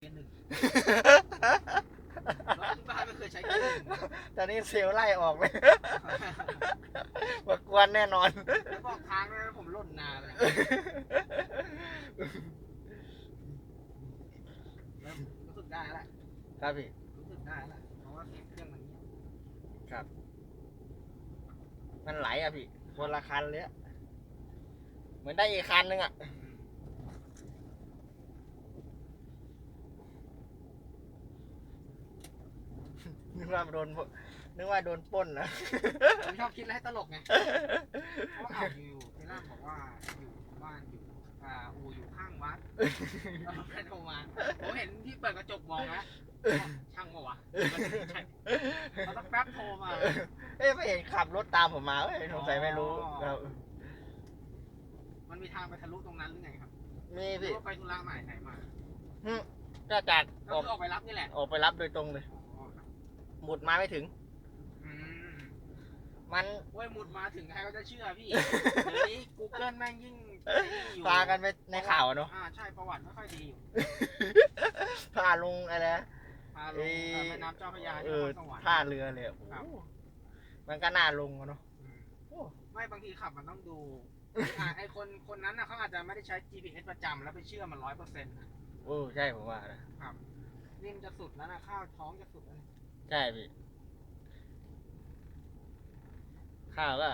เกียร์หนึ่งรถที่บ้านไม่เคยใช้เกียร์หนึ่งตอนนี้เซลล์ไล่ออกเลยบอกกวนแน่นอน แล้วบอกทางด้วยนะผมหล่นนานเลยเริ่มรู้สึกได้แล้วแหละครับพี่ รู้สึกได้แล้วแหละเพราะว่าเสียงเครื่องมันเงียบครับมันไหลอะพี่คนละคันเลยอะเหมือนได้อีกคันนึงอะ นึกว่าโดนนึกว่าโดนปล้นนะผมชอบคิดอะไรให้ตลกไง เพราะว่าเอาอยู่ที่นั่นบอกว่าอยู่บ้านอยู่อ่าอู่อยู่ข้างวัดแล้วแม่โทรมาผมเห็นที่เปิดกระจกมองนะช่างปะวะมันไม่ใช่เขาต้องแป๊บโทรมาเอ้ยไม่เห็นขับรถตามผมมาเอ้ยสงสัยไม่รู้อ๋อครับมันมีทางไปทะลุตรงนั้นหรือไงครับมีหรือพี่ว่าไปธุระใหม่ไหนมาหึก็จากก็ออกคือออกไปรับนี่แหละ ออกไปรับโดยตรงเลยอ๋อครับห มุดมาไม่ถึง อืมมัน เว้ยหมุดมาถึงใครก็จะเชื่อพี่ เดี๋ยวนี้ Google แม่งยิ่งไอ้นี่อยู่พากันไปในข่าวอะเนาะอ่าใช่ประวัติไม่ค่อยดีอยู่พาลงอะไรนะ พาลเอ้งยเอ่อแม่น้ำเจ้าพระยาเอที่นอครสวรรค์ ท่าเรือเลยอะครับโอ้มันก็น่าลงอะเนาะอืมโอ้ไม่บางทีขับมันต้องดูอ่าไอคนคนนั้นนะเขาอาจจะไม่ได้ใช้ GPS ประจำแล้วไปเชื่อมันร้อยเปอร์เซ็นต์โอ้ใช่ผมว่านะนี่มันจะสุดแล้วนะข้าวท้องจะสุดแล้วนะ ใช่พี่ข้าวก็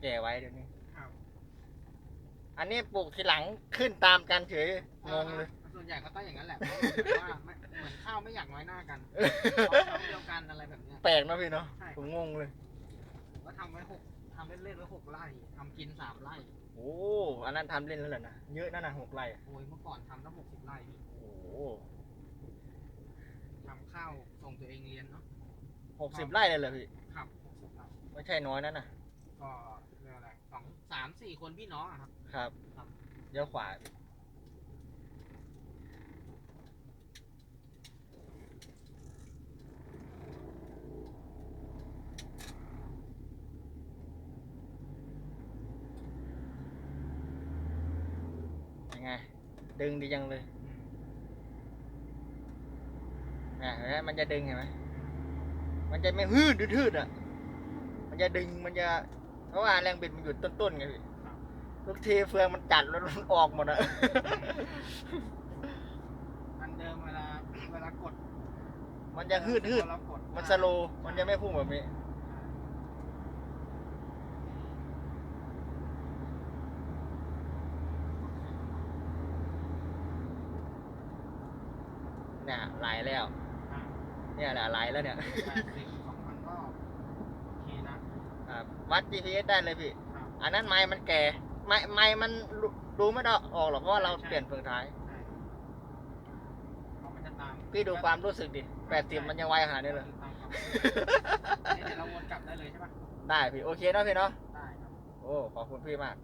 แก่ไว้เดี๋ยวนี้ ครับ อันนี้ปลูกทีหลังขึ้นตามกันเฉยงงเลยอ่าส่วนใหญ่ก็ต้องอย่างนั้นแหละเพราะว่าไม่เหมือนข้าวไม่อยากน้อยหน้ากันท้องเดียวกันอะไรแบบเนี้ย แปลกเนอะพี่เนาะใช่ ผมงงเลย ผมก็ทำไว้หกทำเล่นๆไว้หกไร่ทำกินสามไร่โอ้อันนั้นทำเล่นแล้วเหรอนะเยอะนั่นนะหกไร่อะโอ้ยเมื่อก่อนทำตั้งหกสิบไร่พี่โอ้ทำ ข้าวส่งตัวเองเรียนเนาะหกสิบไร่เลยเหรอพี่ ครับหกสิบไร่ไม่ใช่น้อยนั่นนะก็เรียกอะไรสองสามสี่คนพี่น้องอะครับ ครับครับ เดี๋ยวขวาพี่ยังไง ดึงดีจังเลยเนี่ยเห็นไหมมันจะดึงเห็นไหมมันจะไม่ฮืดทืดๆอะ มันจะดึงมันจะ เพราะว่าแรงบิดมันอยู่ต้นๆไงพี่ครับทุกทีเฟืองมันจัดแล้วมันออกหมดอะอันเดิมเวลาเวลากด มันจะฮืดฮืดเวลากดมันสโลว์มันจะไม่พุ่งแบบนี้เนี่ยไหลแล้วอ่า เนี่ยแหละไหลแล้วเนี่ยแปดสิบสองพันรอบโอเคนะครับวัด GPS ได้เลยพี่ ครับอันนั้นไม้มันแก่ ไม้ไม้มันดูดูไม่ได้ออกหรอกเพราะว่าเราใช่ เปลี่ยนเฟืองท้ายใช่เพราะมันจะตามพี่ดูความรู้สึกดิแปดสิบมันยังไวขนาดนี้เลยตามความรู้สึกนี่เดี๋ยวเราวนกลับได้เลยใช่ปะได้พี่ โอเคเนาะพี่เนาะ ได้ครับ โอ้ ขอบคุณพี่มาก